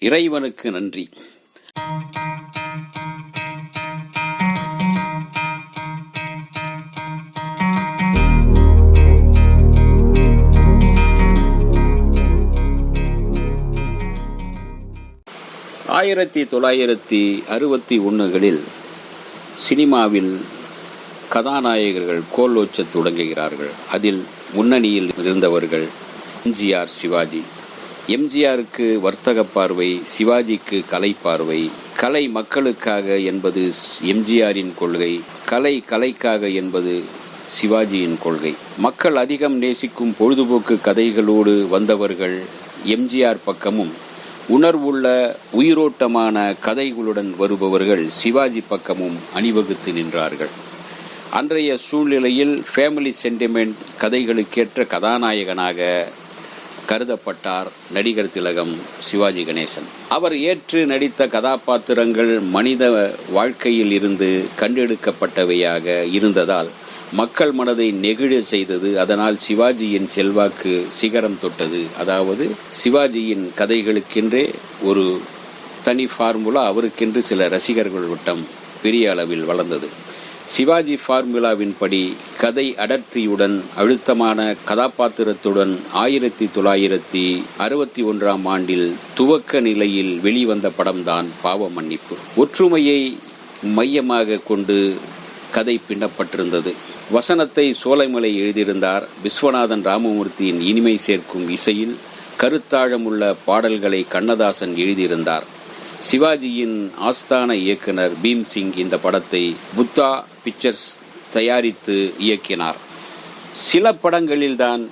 இறைவனுக்கு நன்றி. ஆயிரத்தி தொள்ளாயிரத்தி அறுபத்தி ஒன்றுகளில் சினிமாவில் கதாநாயகர்கள் கோலோச்ச தொடங்குகிறார்கள். அதில் முன்னணியில் இருந்தவர்கள் எம்ஜிஆர் சிவாஜி. எம்ஜிஆருக்கு வர்த்தக பார்வை சிவாஜிக்கு கலை பார்வை. கலை மக்களுக்காக என்பது எம்ஜிஆரின் கொள்கை. கலை கலைக்காக என்பது சிவாஜியின் கொள்கை. மக்கள் அதிகம் நேசிக்கும் பொழுதுபோக்கு கதைகளோடு வந்தவர்கள் எம்ஜிஆர் பக்கமும் உணர்வுள்ள உயிரோட்டமான கதைகளுடன் வருபவர்கள் சிவாஜி பக்கமும் அணிவகுத்து நின்றார்கள். அன்றைய சூழ்நிலையில் ஃபேமிலி சென்டிமெண்ட் கதைகளுக்கேற்ற கதாநாயகனாக கருதப்பட்டார் நடிகர் திலகம் சிவாஜி கணேசன். அவர் ஏற்று நடித்த கதாபாத்திரங்கள் மனித வாழ்க்கையில் இருந்து கண்டெடுக்கப்பட்டவையாக இருந்ததால் மக்கள் மனதை நெகிழ செய்தது அதனால் சிவாஜியின் செல்வாக்கு சிகரம் தொட்டது. அதாவது சிவாஜியின் கதைகளுக்கென்றே ஒரு தனி ஃபார்முலா அவருக்கென்று சில ரசிகர்கள் வட்டம் பெரிய அளவில் வளர்ந்தது. சிவாஜி ஃபார்முலாவின்படி கதை அடர்த்தியுடன் அழுத்தமான கதாபாத்திரத்துடன் ஆயிரத்தி தொள்ளாயிரத்தி அறுபத்தி ஒன்றாம் ஆண்டில் துவக்க நிலையில் வெளிவந்த படம்தான் பாவ மன்னிப்பு. ஒற்றுமையை மையமாக கொண்டு கதை பின்னப்பட்டிருந்தது. வசனத்தை சோலைமலை எழுதியிருந்தார் விஸ்வநாதன் ராமமூர்த்தியின் இனிமை சேர்க்கும் இசையில் கருத்தாழமுள்ள பாடல்களை கண்ணதாசன் எழுதியிருந்தார். சிவாஜியின் ஆஸ்தான இயக்குனர் பீம் சிங் இந்த படத்தை புத்தா பிக்சர்ஸ் தயாரித்து இயக்கினார். சில படங்களில்தான்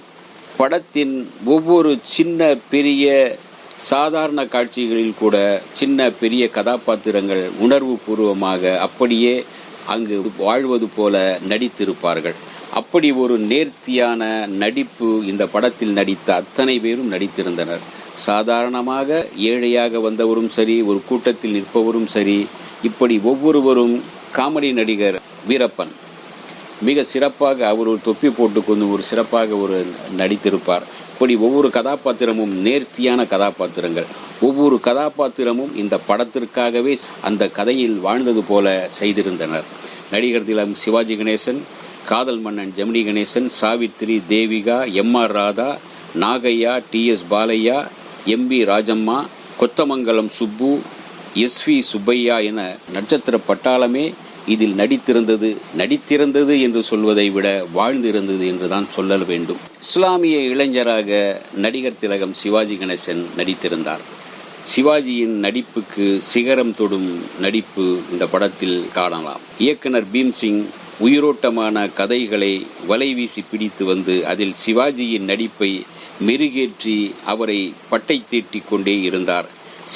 படத்தின் ஒவ்வொரு சின்ன பெரிய சாதாரண காட்சிகளில் கூட சின்ன பெரிய கதாபாத்திரங்கள் உணர்வு பூர்வமாக அப்படியே அங்கு வாழ்வது போல நடித்திருப்பார்கள். அப்படி ஒரு நேர்த்தியான நடிப்பு இந்த படத்தில் நடித்த அத்தனை பேரும் நடித்திருந்தனர். சாதாரணமாக ஏழையாக வந்தவரும் சரி ஒரு கூட்டத்தில் நிற்பவரும் சரி இப்படி ஒவ்வொருவரும் காமெடி நடிகர் வீரப்பன். மிக சிறப்பாக அவர் ஒரு தொப்பி போட்டுக்கொண்டு ஒரு சிறப்பாக ஒரு நடித்திருப்பார். இப்படி ஒவ்வொரு கதாபாத்திரமும் நேர்த்தியான கதாபாத்திரங்கள். ஒவ்வொரு கதாபாத்திரமும் இந்த படத்திற்காகவே அந்த கதையில் வாழ்ந்தது போல செய்திருந்தனர். நடிகர் திலம் Sivaji Ganesan Kadhal Mannan Gemini Ganesan Savitri Devika M R Radha Nagaiah T S Balaiah M P Rajamma Kothamangalam Subbu S V Subbaiah என நட்சத்திர பட்டாளமே இதில் நடித்திருந்தது நடித்திருந்தது என்று சொல்வதை விட வாழ்ந்திருந்தது என்று தான் சொல்ல வேண்டும். இஸ்லாமிய இளைஞராக நடிகர் திலகம் சிவாஜி கணேசன் நடித்திருந்தார். சிவாஜியின் நடிப்புக்கு சிகரம் தொடும் நடிப்பு இந்த படத்தில் காணலாம். இயக்குனர் பீம்சிங் உயிரோட்டமான கதைகளை வலை வீசி பிடித்து வந்து அதில் சிவாஜியின் நடிப்பை மெருகேற்றி அவரை பட்டை தீட்டிக் கொண்டே இருந்தார்.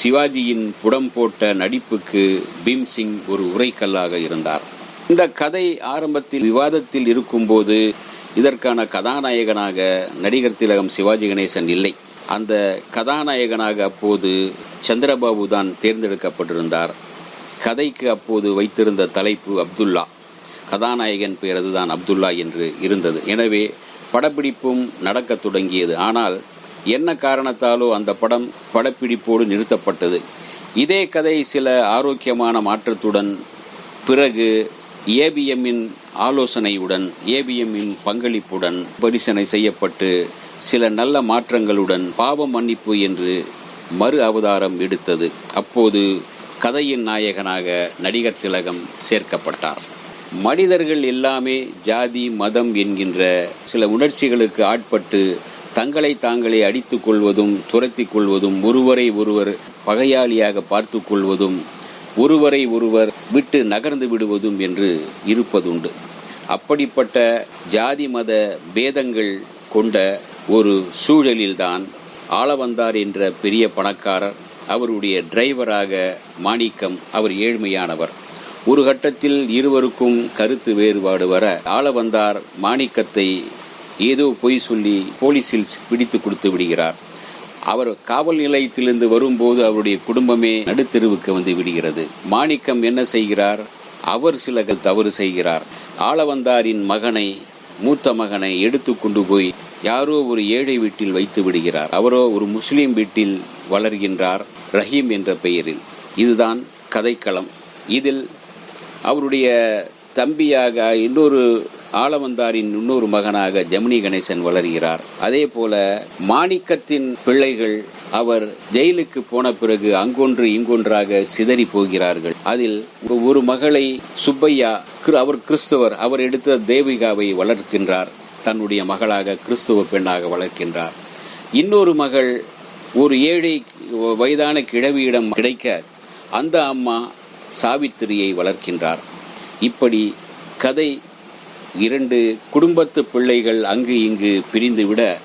சிவாஜியின் புடம் போட்ட நடிப்புக்கு பீம்சிங் ஒரு உரைக்கல்லாக இருந்தார். இந்த கதை ஆரம்பத்தில் விவாதத்தில் இருக்கும்போது இதற்கான கதாநாயகனாக நடிகர் திலகம் சிவாஜி கணேசன் இல்லை. அந்த கதாநாயகனாக அப்போது சந்திரபாபு தான் தேர்ந்தெடுக்கப்பட்டிருந்தார். கதைக்கு அப்போது வைத்திருந்த தலைப்பு அப்துல்லா. கதாநாயகன் பெயர் அதுதான் அப்துல்லா என்று இருந்தது. எனவே படப்பிடிப்பும் நடக்கத் தொடங்கியது. ஆனால் என்ன காரணத்தாலோ அந்த படம் படப்பிடிப்போடு நிறுத்தப்பட்டது. இதே கதை சில ஆரோக்கியமான மாற்றத்துடன் பிறகு ஏபிஎம்மின் ஆலோசனையுடன் ஏபிஎம்மின் பங்களிப்புடன் பரிசனை செய்யப்பட்டு சில நல்ல மாற்றங்களுடன் பாவ மன்னிப்பு என்று மறு அவதாரம் எடுத்தது. அப்போது கதையின் நாயகனாக நடிகர் திலகம் சேர்க்கப்பட்டார். மனிதர்கள் எல்லாமே ஜாதி மதம் என்கின்ற சில உணர்ச்சிகளுக்கு ஆட்பட்டு தங்களை தாங்களே அடித்துக் கொள்வதும் துரத்திக் கொள்வதும் ஒருவரை ஒருவர் பகையாளியாக பார்த்து கொள்வதும் ஒருவரை ஒருவர் விட்டு நகர்ந்து விடுவதும் என்று இருப்பதுண்டு. அப்படிப்பட்ட ஜாதி மத பேதங்கள் கொண்ட ஒரு சூழலில்தான் ஆளவந்தார் என்ற பெரிய பணக்காரர் அவருடைய டிரைவராக மாணிக்கம் அவர் ஏழ்மையானவர். ஒரு கட்டத்தில் இருவருக்கும் கருத்து வேறுபாடு வர ஆளவந்தார் மாணிக்கத்தை ஏதோ பொய் சொல்லி போலீசில் பிடித்து கொடுத்து விடுகிறார். அவர் காவல் நிலையத்திலிருந்து வரும்போது அவருடைய குடும்பமே நடுத்தெருவுக்கு வந்து விடுகிறது. மாணிக்கம் என்ன செய்கிறார்? அவர் சில தவறு செய்கிறார். ஆளவந்தாரின் மகனை மூத்த மகனை எடுத்து கொண்டு போய் யாரோ ஒரு ஏழை வீட்டில் வைத்து விடுகிறார். அவரோ ஒரு முஸ்லீம் வீட்டில் வளர்கின்றார் ரஹீம் என்ற பெயரில். இதுதான் கதைக்களம். இதில் அவருடைய தம்பியாக இன்னொரு ஆலமந்தாரின் இன்னொரு மகனாக ஜெமினி கணேசன் வளர்கிறார். அதே போல மாணிக்கத்தின் பிள்ளைகள் அவர் ஜெயிலுக்கு போன பிறகு அங்கொன்று இங்கொன்றாக சிதறி போகிறார்கள். அதில் ஒரு மகளை சுப்பையா கிரு- அவர் கிறிஸ்தவர் அவர் எடுத்த தேவிகாவை வளர்க்கின்றார். தன்னுடைய மகளாக கிறிஸ்துவ பெண்ணாக வளர்க்கின்றார். இன்னொரு மகள் ஒரு ஏழை வயதான கிழவியிடம் கிடைக்க அந்த அம்மா சாவித்திரியை வளர்க்கின்றார். இப்படி கதை இரண்டு குடும்பத்து பிள்ளைகள் அங்கு இங்கு பிரிந்துவிட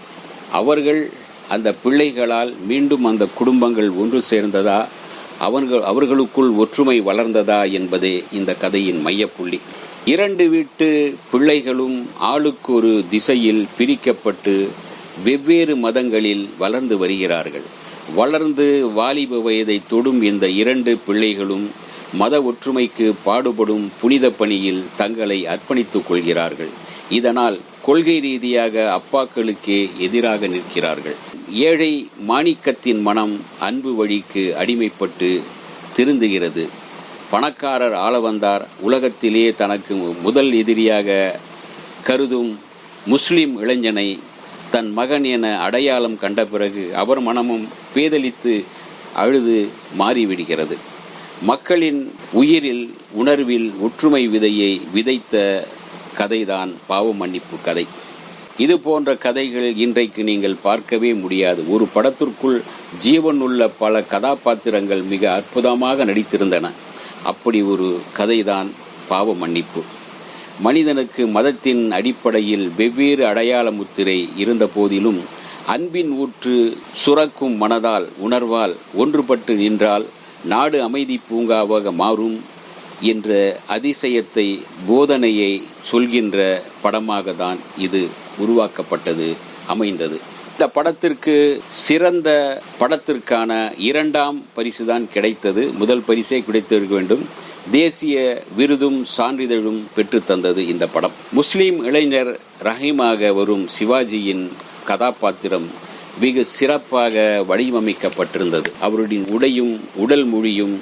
அவர்கள் அந்த பிள்ளைகளால் மீண்டும் அந்த குடும்பங்கள் ஒன்று சேர்ந்ததா அவர்கள் அவர்களுக்குள் ஒற்றுமை வளர்ந்ததா என்பதே இந்த கதையின் மையப்புள்ளி. இரண்டு வீட்டு பிள்ளைகளும் ஆளுக்கு ஒரு திசையில் பிரிக்கப்பட்டு வெவ்வேறு மதங்களில் வளர்ந்து வருகிறார்கள். வளர்ந்து வாலிப வயதை தொடும் இந்த இரண்டு பிள்ளைகளும் மத ஒற்றுமைக்கு பாடுபடும் புனித பணியில் தங்களை அர்ப்பணித்துக் கொள்கிறார்கள். இதனால் கொள்கை ரீதியாக அப்பாக்களுக்கே எதிராக நிற்கிறார்கள். ஏழை மாணிக்கத்தின் மனம் அன்பு வழிக்கு அடிமைப்பட்டு திருந்துகிறது. பணக்காரர் ஆள வந்தார் உலகத்திலே தனக்கு முதல் எதிரியாக கருதும் முஸ்லிம் இளைஞனை தன் மகன் என அடையாளம் கண்ட பிறகு அவர் மனமும் பேதலித்து அழுது மாறிவிடுகிறது. மக்களின் உயிரில் உணர்வில் ஒற்றுமை விதையை விதைத்த கதைதான் பாவ மன்னிப்பு கதை. இது போன்ற கதைகள் இன்றைக்கு நீங்கள் பார்க்கவே முடியாது. ஒரு படத்திற்குள் ஜீவன் உள்ள பல கதாபாத்திரங்கள் மிக அற்புதமாக நடித்திருந்தன. அப்படி ஒரு கதைதான் பாவ மன்னிப்பு. மனிதனுக்கு மதத்தின் அடிப்படையில் வெவ்வேறு அடையாள முத்திரை இருந்த போதிலும் அன்பின் ஊற்று சுரக்கும் மனதால் உணர்வால் ஒன்றுபட்டு நின்றால் நாடு அமைதி பூங்காவாக மாறும் என்ற அதிசயத்தை போதனையை சொல்கின்ற படமாக தான் இது உருவாக்கப்பட்டது அமைந்தது. இந்த படத்திற்கு சிறந்த படத்திற்கான இரண்டாம் பரிசு தான் கிடைத்தது. முதல் பரிசே கிடைத்திருக்க வேண்டும். தேசிய விருதும் சான்றிதழும் பெற்று தந்தது இந்த படம். முஸ்லீம் இளைஞர் ரஹீமாக வரும் சிவாஜியின் கதாபாத்திரம் மிக சிறப்பாக வடிவமைக்கப்பட்டிருந்தது. அவருடைய உடையும் உடல் மொழியும்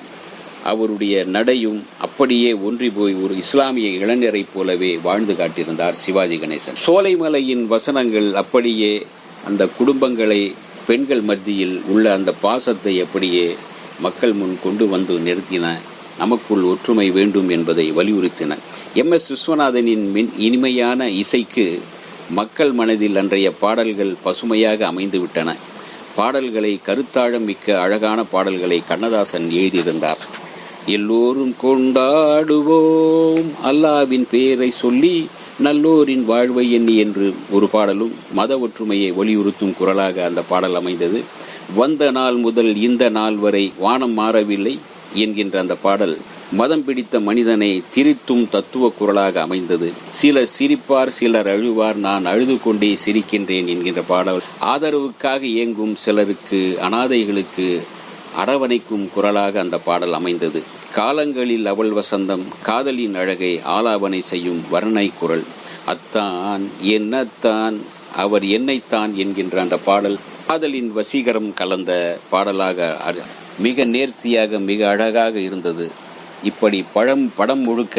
அவருடைய நடையும் அப்படியே ஒன்றி போய் ஒரு இஸ்லாமிய இளைஞரைப் போலவே வாழ்ந்து காட்டியிருந்தார் சிவாஜி கணேசன். சோலைமலையின் வசனங்கள் அப்படியே அந்த குடும்பங்களை பெண்கள் மத்தியில் உள்ள அந்த பாசத்தை அப்படியே மக்கள் முன் கொண்டு வந்து நிறுத்தின நமக்குள் ஒற்றுமை வேண்டும் என்பதை வலியுறுத்தின. எம் எஸ் விஸ்வநாதனின் மின் இனிமையான இசைக்கு மக்கள் மனதில் அன்றைய பாடல்கள் பசுமையாக அமைந்துவிட்டன. பாடல்களை கருத்தாழம் மிக்க அழகான பாடல்களை கண்ணதாசன் எழுதியிருந்தார். எல்லோரும் கொண்டாடுவோம் அல்லாவின் பெயரை சொல்லி நல்லோரின் வாழ்வை எண்ணி என்று ஒரு பாடலும் மத ஒற்றுமையை வலியுறுத்தும் குரலாக அந்த பாடல் அமைந்தது. வந்த நாள் முதல் இந்த நாள் வரை வானம் மாறவில்லை என்கின்ற அந்த பாடல் மதம் பிடித்த மனிதனை திரித்தும் தத்துவ குரலாக அமைந்தது. சிலர் சிரிப்பார் சிலர் அழுவார் நான் அழுது கொண்டே சிரிக்கின்றேன் என்கின்ற பாடல். ஆதரவுக்காக இயங்கும் சிலருக்கு அனாதைகளுக்கு அரவணைக்கும் குரலாக அந்த பாடல் அமைந்தது. காலங்களில் அவள் வசந்தம் காதலின் அழகை ஆலாபனை செய்யும் வர்ணை குரல். அத்தான் என்னத்தான் அவர் என்னைத்தான் என்கின்ற அந்த பாடல். காதலின் வசீகரம் கலந்த பாடலாக அ- மிக நேர்த்தியாக மிக அழகாக இருந்தது. இப்படி பழம் படம் முழுக்க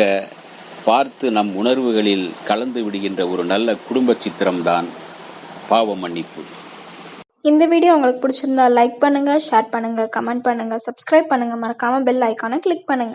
பார்த்து நம் உணர்வுகளில் கலந்து விடுகின்ற ஒரு நல்ல குடும்ப சித்திரம்தான் பாவ மன்னிப்பு. இந்த வீடியோ உங்களுக்கு பிடிச்சிருந்தா லைக் பண்ணுங்க ஷேர் பண்ணுங்க கமெண்ட் பண்ணுங்க சப்ஸ்கிரைப் பண்ணுங்க. மறக்காம பெல் ஐக்கானை கிளிக் பண்ணுங்க.